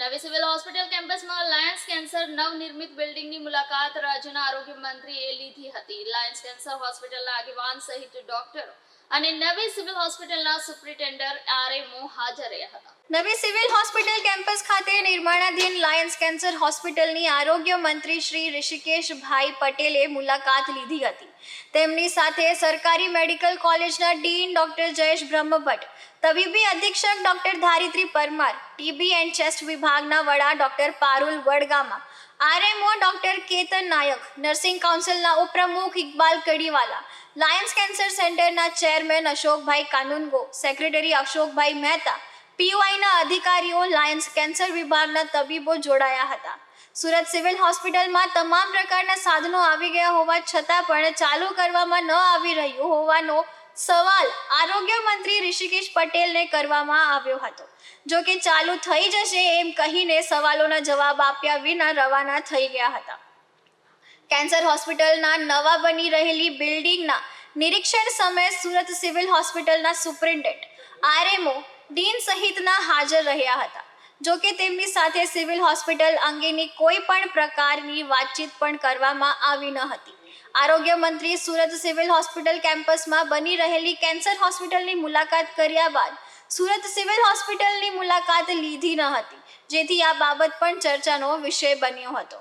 નવી civil hospital કેમ્પસમાં Lions cancer નવનિર્મિત બિલ્ડિંગની મુલાકાત રાજ્યના આરોગ્ય મંત્રીએ લીધી હતી. લાયન્સ કેન્સર હોસ્પિટલના આગેવાન સહિત ડોક્ટરો અને નવી સિવિલ હોસ્પિટલના સુપ્રિન્ટેન્ડન્ટ આરએમઓ હાજર રહ્યા હતા. નવી સિવિલ હોસ્પિટલ ખાતે નિર્માણાધીન લાયન્સ કેન્સર હોસ્પિટલની આરોગ્ય મંત્રી શ્રી ઋષિકેશભાઈ પટેલે મુલાકાત લીધી હતી. તેમની સાથે સરકારી મેડિકલ કોલેજના ડીન ડોક્ટર જયેશ બ્રહ્મભટ્ટ, તબીબી અધિક્ષક doctor Dharitri Parmar, TB and chest વિભાગના વડા doctor Parul Vadgama, RMO doctor Ketan Nayak, nursing કાઉન્સિલના ઉપપ્રમુખ ઇકબાલ કડીવાલા, લાયન્સ કેન્સર સેન્ટરના ચેરમેન અશોકભાઈ કાનુનગો, સેક્રેટરી અશોકભાઈ મહેતા પીયુઆઈના અધિકારીઓ લાયન્સ કેન્સર વિભાગના તબીબો જોડાયા હતા. સુરત સિવિલ હોસ્પિટલમાં તમામ પ્રકારના સાધનો આવી ગયા હોવા છતાં પણ ચાલુ કરવામાં ન આવી રહ્યું હોવાનો સવાલ આરોગ્ય મંત્રી ઋષિકેશ પટેલને કરવામાં આવ્યો હતો. જો કે ચાલુ થઈ જશે એમ કહીને સવાલોના જવાબ આપ્યા વિના રવાના થઈ ગયા હતા. કેન્સર હોસ્પિટલના નવા બની રહેલી બિલ્ડિંગના નિરીક્ષણ સમયે સુરત સિવિલ હોસ્પિટલના સુપ્રિન્ટેન્ડન્ટ આરએમઓ ડીન સહિતના હાજર રહ્યા હતા. જો કે તેમની સાથે સિવિલ હોસ્પિટલ અંગેની કોઈ પણ પ્રકારની વાતચીત પણ કરવામાં આવી ન હતી. આરોગ્ય મંત્રી સુરત સિવિલ હોસ્પિટલ કેમ્પસમાં બની રહેલી કેન્સર હોસ્પિટલની મુલાકાત કર્યા બાદ સુરત સિવિલ હોસ્પિટલની મુલાકાત લીધી ન હતી, જેથી આ બાબત પણ ચર્ચાનો વિષય બન્યો હતો.